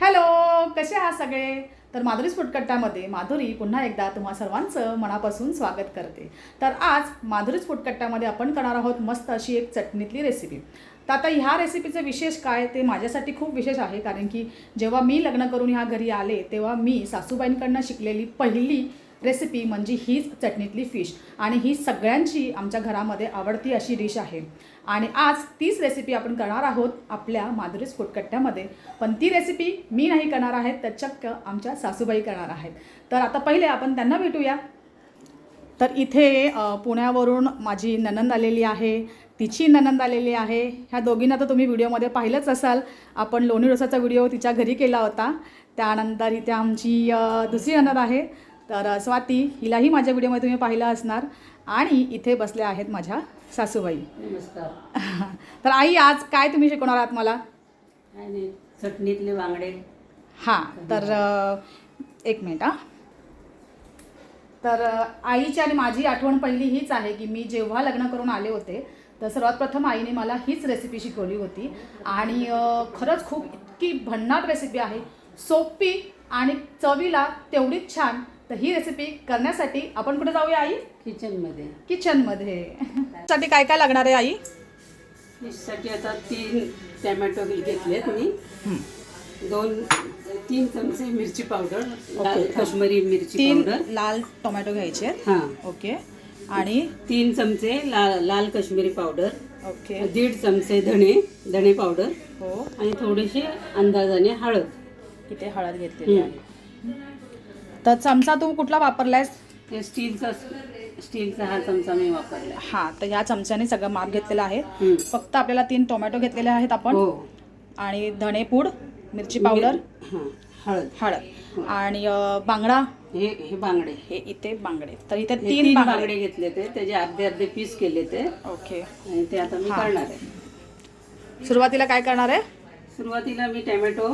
Hello कसे आहात सगळे? तर माधुरी फुटकट्टामध्ये माधुरी पुन्हा एकदा तुम्हा सर्वांचं मनापासून स्वागत करते. तर आज माधुरीच फुटकट्टामध्ये आपण करणार आहोत मस्त अशी एक चटणीतली रेसिपी तर आता ह्या रेसिपीचं विशेष काय ते माझ्यासाठी खूप विशेष आहे. कारण की जेव्हा मी लग्न करून ह्या घरी आले तेव्हा मी सासूबाईंकडनं शिकलेली पहिली रेसिपी म्हणजे हीच चटणीतली फिश आणि ही सगळ्यांची आमच्या घरामध्ये आवडती अशी डिश आहे. आणि आज तीच रेसिपी आपण करणार आहोत आपल्या माधुरीस फुटकट्ट्यामध्ये पण ती रेसिपी मी नाही करणार आहे तर चक्क आमच्या सासूबाई करणार आहेत. तर आता पहिले आपण त्यांना भेटूया. तर इथे पुण्यावरून माझी ननंद आलेली आहे. तिची ननंद आलेली आहे. ह्या दोघींना तर तुम्ही व्हिडिओमध्ये पाहिलंच असाल. आपण लोणी डोसाचा व्हिडिओ तिच्या घरी केला होता. त्यानंतर इथे आमची दुसरी ननंद आहे. तर स्वाती हिलाही माझ्या व्हिडिओमध्ये तुम्ही पाहिलं असणार. आणि इथे बसल्या आहेत माझ्या सासूबाई. नमस्कार. तर आई आज काय तुम्ही शिकवणार आहात मला? चटणीतले बांगडे हां तर एक मिनिट हां. तर आईची आणि माझी आठवण पहिली हीच आहे की मी जेव्हा लग्न करून आले होते तर सर्वात प्रथम आईने मला हीच रेसिपी शिकवली होती. आणि खरंच खूप इतकी भन्नाट रेसिपी आहे. सोपी आणि चवीला तेवढीच छान तर ही रेसिपी करण्यासाठी आपण कुठे जाऊया आई? किचनमध्ये किचनमध्ये साठी काय काय लागणार आहे आई? फिशसाठी आता तीन टॅमॅटो घेतलेत मी. दोन तीन चमचे मिरची पावडर लाल. काश्मीरी मिरची तीन पावडर. लाल टोमॅटो घ्यायचे आहेत. हां. ओके. आणि तीन चमचे लाल लाल काश्मीरी पावडर. ओके. दीड चमचे धणे धणे पावडर. हो. आणि थोडीशी अंदाजाने हळद. इथे हळद घेतलेली आहे. तर चमचा तू कुठला वापरलायस? ते स्टीलचा स्टीलचा हा चमचा मी वापरला हा तर ह्या चमच्याने सगळं माप घेतलेलं आहे. फक्त आपल्याला तीन टोमॅटो घेतलेले आहेत आपण. हो. आणि धणेपूड मिरची पावडर हां हळद. हळद. आणि अं, बांगडा. हे हे बांगडे. हे इथे बांगडे. तर इथे हे तीन बांगडे घेतले ते. त्याचे अर्धे अर्धे पीस केले ते. ओके. आणि ते आता मी हा. करणार आहे. सुरुवातीला काय करणार आहे? सुरुवातीला मी टॅमॅटो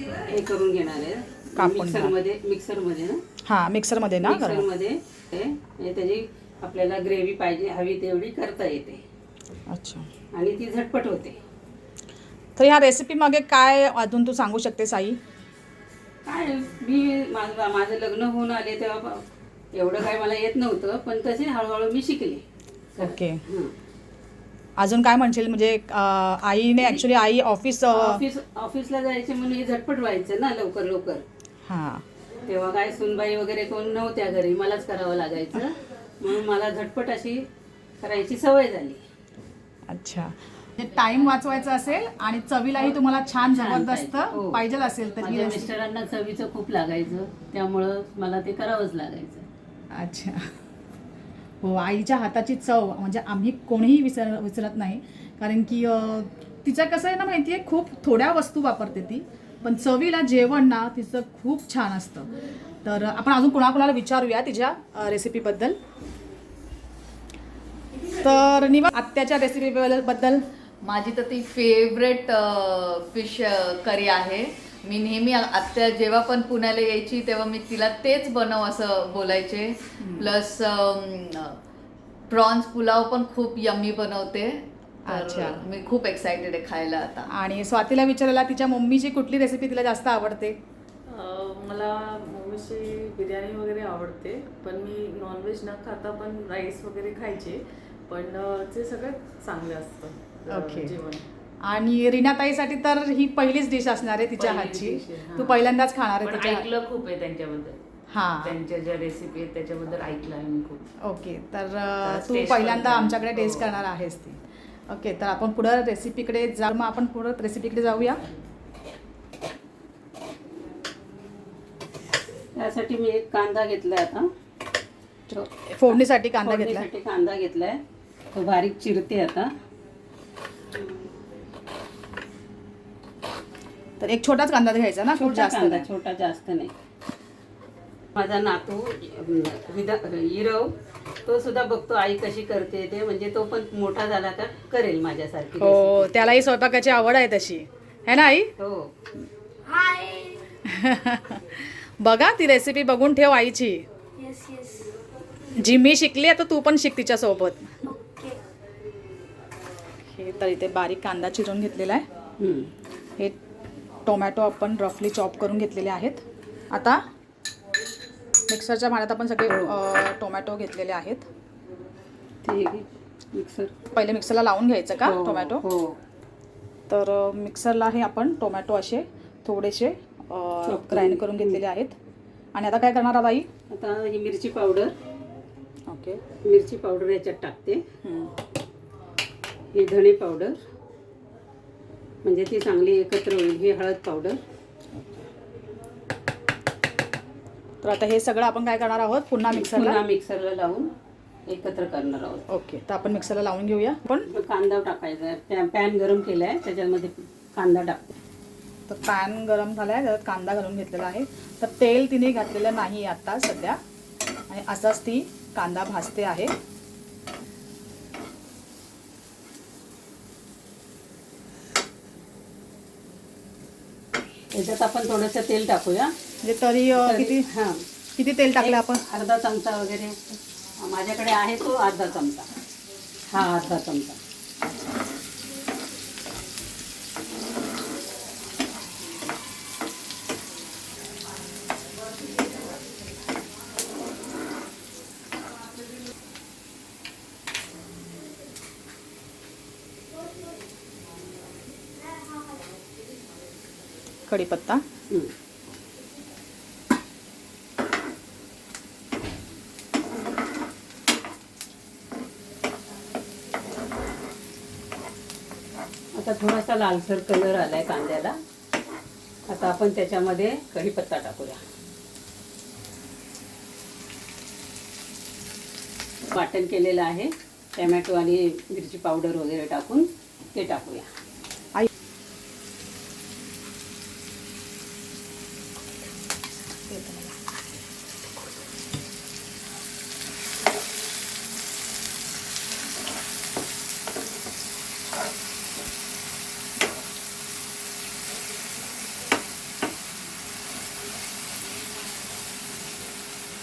हे करून घेणार आहे. कापून मिक्सरमध्ये मिक्सरमध्ये ना? हा मिक्सरमध्ये ना मिक्सरमध्ये म्हणजे त्याची आपल्याला ग्रेव्ही पाहिजे हवी तेवढी करता येते. अच्छा. आणि ती झटपट होते. तर ह्या रेसिपी मागे काय अजून तू सांगू शकतेस आई? काय मी माझं माझं लग्न होऊन आले तेव्हा प- एवढं काय मला येत नव्हतं पण तसे हळूहळू मी शिकले. ओके. हं. अजून काय म्हणशील? म्हणजे अं, आईने ॲक्च्युली आई ऑफिस ऑफिस ऑफिसला जायचे म्हणून हे झटपट व्हायचं ना लवकर लवकर. हां. तेव्हा काय सुनबाई वगैरे कोण नव्हत्या घरी मलाच करावं लागायचं. म्हणून मला झटपट अशी करायची सवय झाली. अच्छा. टाइम वाचवायचा असेल आणि चवीलाही तुम्हाला छान जबरदस्त पाहिजे. हो. पाहिजे असेल तर ही माझ्या रेसिपी मिस्टरांना चवीचं खूप लागायचं. त्यामुळं मला ते करावंच लागायचं. अच्छा. हो आईच्या हाताची चव म्हणजे आम्ही कोणीही विसर विसरत नाही. कारण की अं, तिचं कसं आहे ना माहिती आहे खूप थोड्या वस्तू वापरते ती. पण चवीला जेवण ना तिचं खूप छान असतं. तर आपण अजून कोणाकोणाला विचारूया तिच्या रेसिपीबद्दल तर निवा आत्याच्या रेसिपीबद्दल माझी तर ती फेवरेट फिश करी आहे. मी नेहमी आत्या जेव्हा पण पुण्याला यायची तेव्हा मी तिला तेच बनव असं बोलायचे. प्लस प्रॉन्स पुलाव पण खूप यम्मी बनवते. अच्छा. मी खूप एक्सायटेड आहे खायला आता आणि स्वातीला विचारायला तिच्या मम्मीची कुठली रेसिपी तिला जास्त आवडते अं, मला मम्मीची बिर्याणी वगैरे आवडते पण मी नॉनव्हेज न खाता पण राईस वगैरे खायचे पण ते सगळं चांगलं असतं ओके. जेवण आणि रीनाताईसाठी तर ही पहिलीच डिश असणार आहे तिच्या हातची तू. पहिल्यांदाच खाणार आहे तिच्या ऐकलं खूप आहे त्यांच्याबद्दल हां त्यांच्या ज्या रेसिपी आहेत त्याच्याबद्दल ऐकलं आहे मी खूप ओके तर तू पहिल्यांदा. आमच्याकडे टेस्ट हो. करणार आहेस ती ओके तर आपण पुढं रेसिपीकडे जाऊ मग आपण पुढं रेसिपीकडे जाऊया. त्यासाठी मी एक कांदा घेतलाय आता. फोडणीसाठी कांदा घेतला कांदा घेतलाय. तो बारीक चिरते आता. तर एक छोटाच कांदा घ्यायचा ना खूप छोटा जास्त कांदा नाही. छोटा जास्त नाही. माझा नातू विदा- इरव तो सुद्धा बघतो आई कशी करते ते म्हणजे तो पण मोठा झाला का करेल माझ्यासारखी हो recipe. त्यालाही स्वयंपाकाची आवड आहे तशी. है ना आई? हो. बघा ती रेसिपी बघून ठेव आईची. येस येस जी मी शिकली आता तू पण शिक तिच्यासोबत. ओके हे तर इथे बारीक कांदा चिरून घेतलेला आहे. हम्म. हे टोमॅटो आपण रफली चॉप करून घेतलेले आहेत. आता मिक्सरच्या भांड्यात आपण सगळे टोमॅटो घेतलेले आहेत. ते मिक्सर. पहिले मिक्सरला लावून घ्यायचं का हो, टोमॅटो? हो. तर मिक्सरला हे आपण टोमॅटो असे थोडेसे ग्राइंड करून घेतलेले आहेत. आणि आता काय करणार आई? आता ही मिरची पावडर. ओके. मिरची पावडर याच्यात टाकते. ही धणे पावडर. म्हणजे ती चांगली एकत्र होईल ही हळद पावडर. तर आता हे सगळं आपण काय करणार आहोत? पुन्हा मिक्सरला पुन्हा मिक्सरला लावून एकत्र करणार आहोत. ओके तर आपण मिक्सरला लावून घेऊया. पण कांदा टाकायचा पॅ पॅन गरम केला आहे त्याच्यामध्ये कांदा टाकते तर पॅन गरम झाला आहे त्याच्यात कांदा घालून घेतलेला आहे. तर तेल तिने घातलेलं नाही आता सध्या. आणि असाच ती कांदा भाजते आहे. त्याच्यात आपण थोडंसं तेल टाकूया. म्हणजे तरी अ, किती हां. किती तेल टाकलं आपण? अर्धा चमचा वगैरे. माझ्याकडे आहे तो अर्धा चमचा. हा अर्धा चमचा. कढीपत्ता. आता थोडासा लालसर कलर आलाय कांद्याला. आता आपण त्याच्यामध्ये कढीपत्ता टाकूया. वाटण केलेलं आहे. टॅमॅटो आणि मिरची पावडर वगैरे टाकून ते टाकूया.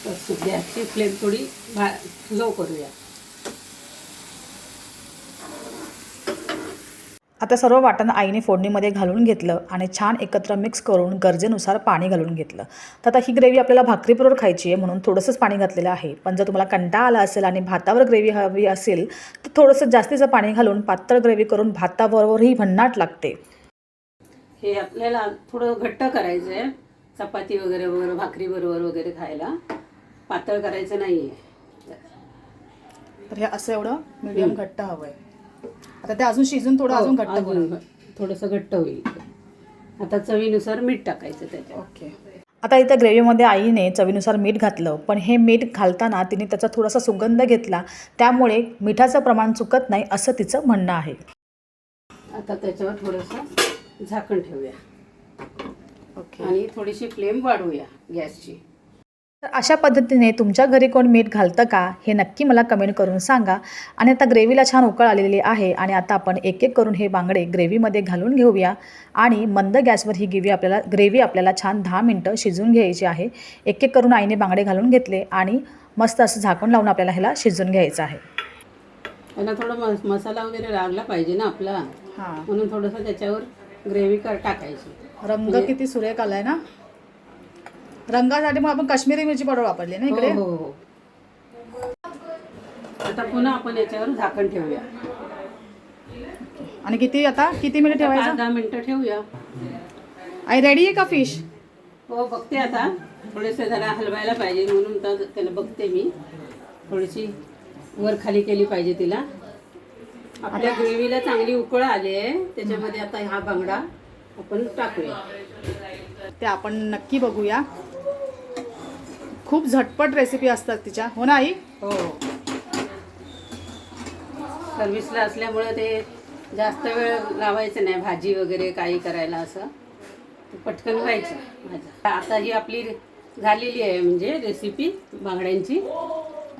तर गॅसची फ्लेम थोडी भा लो करूया. आता सर्व वाटण आईने फोडणीमध्ये घालून घेतलं आणि छान एकत्र मिक्स करून गरजेनुसार पाणी घालून घेतलं. तर आता ही ग्रेव्ही आपल्याला भाकरीबरोबर खायची आहे म्हणून थोडंसंच पाणी घातलेलं आहे. पण जर तुम्हाला कंटाळा आला असेल आणि भातावर ग्रेव्ही हवी असेल तर थोडंसं जास्तीचं पाणी घालून पातळ ग्रेव्ही करून भाताबरोबरही भन्नाट लागते. हे आपल्याला थोडं घट्ट करायचं आहे चपाती वगैरे वगैरे भाकरी बरोबर वगैरे खायला. पातळ करायचं नाही आहे तर हे असं एवढं मीडियम घट्ट हवं आहे आता ते अजून शिजून थोडं अजून घट्ट हो, अजून बनवलं थोडंसं घट्ट होईल. आता चवीनुसार मीठ टाकायचं त्याच्यात. ओके. आता इथं ग्रेव्हीमध्ये आईने चवीनुसार मीठ घातलं पण हे मीठ घालताना तिने त्याचा थोडासा सुगंध घेतला. त्यामुळे मिठाचं प्रमाण चुकत नाही असं तिचं म्हणणं आहे. आता त्याच्यावर थोडंसं झाकण ठेवूया. ओके. आणि थोडीशी फ्लेम वाढवूया गॅसची. तर अशा पद्धतीने तुमच्या घरी कोण मीठ घालतं का हे नक्की मला कमेंट करून सांगा. आणि आता ग्रेव्हीला छान उकळ आलेली आहे आणि आता आपण एक एक करून हे बांगडे ग्रेव्हीमध्ये घालून घेऊया. आणि मंद गॅसवर ही ग्रेव्ही आपल्याला ग्रेव्ही आपल्याला छान दहा मिनटं शिजवून घ्यायची आहे. एक एक करून आईने बांगडे घालून घेतले आणि मस्त असं झाकण लावून आपल्याला ह्याला शिजवून घ्यायचं आहे. त्यांना थोडा मस मसाला वगैरे लागला पाहिजे ना आपला. हां. म्हणून थोडंसं त्याच्यावर ग्रेव्ही टाकायची. रंग किती सुरेख आलाय ना. रंगासाठी मग आपण काश्मीरी मिरची पावडर वापरली ना इकडे? हो हो हो. आता पुन्हा आपण याच्यावर झाकण ठेवूया. आणि किती आता? किती मिनिट पाच ठेवायचं? दहा मिनिटं ठेवूया. आई रेडी आहे का फिश हो बघते आता. थोडेसे जरा हलवायला पाहिजे म्हणून तर त्याला बघते मी. थोडीशी वर खाली केली पाहिजे तिला. आपल्या ग्रेव्हीला चांगली उकळ आली आहे. त्याच्यामध्ये आता हा बांगडा आपण टाकूया. ते आपण नक्की बघूया. खूप झटपट रेसिपी असतात तिच्या. हो ना आई? हो. सर्विसला असल्यामुळे ते जास्त वेळ लावायचं नाही भाजी वगैरे काही करायला असं. पटकन व्हायचं माझं. आता ही आपली झालेली आहे म्हणजे रेसिपी बांगड्यांची.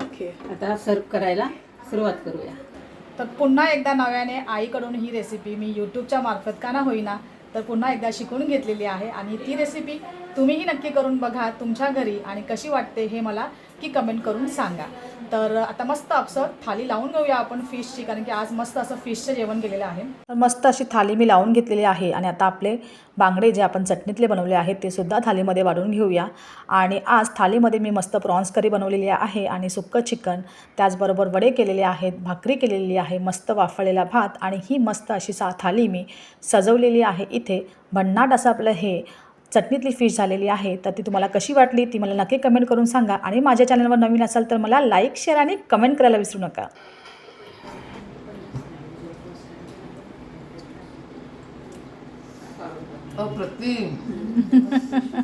ओके आता सर्व करायला सुरुवात करूया. तर पुन्हा एकदा नव्याने आईकडून ही रेसिपी मी यूट्यूबच्या मार्फत का ना होईना तर पुन्हा एकदा शिकून घेतलेली आहे आणि ती रेसिपी तुम्हीही नक्की करून बघा तुमच्या घरी आणि कशी वाटते हे मला नक्की कमेंट करून सांगा. तर आता मस्त आपसं थाली लावून घेऊया आपण फिशची कारण की आज मस्त असं फिशचं जेवण केलेलं आहे. तर मस्त अशी थाली मी लावून घेतलेली आहे आणि आता आपले बांगडे जे आपण चटणीतले बनवले आहेत ते सुद्धा थालीमध्ये वाढून घेऊया. आणि आज थालीमध्ये मी मस्त प्रॉन्स करी बनवलेली आहे आणि सुक्कं चिकन त्याचबरोबर वडे केलेले आहेत भाकरी केलेली आहे मस्त वाफळलेला भात आणि ही मस्त अशी सा थाली मी सजवलेली आहे इथे. भन्नाट असं आपलं हे चटणीतली फिश झालेली आहे तर ती तुम्हाला कशी वाटली ती मला नक्की कमेंट करून सांगा. आणि माझ्या चॅनलवर नवीन असाल तर मला लाईक शेअर आणि कमेंट करायला विसरू नका. अप्रतिम.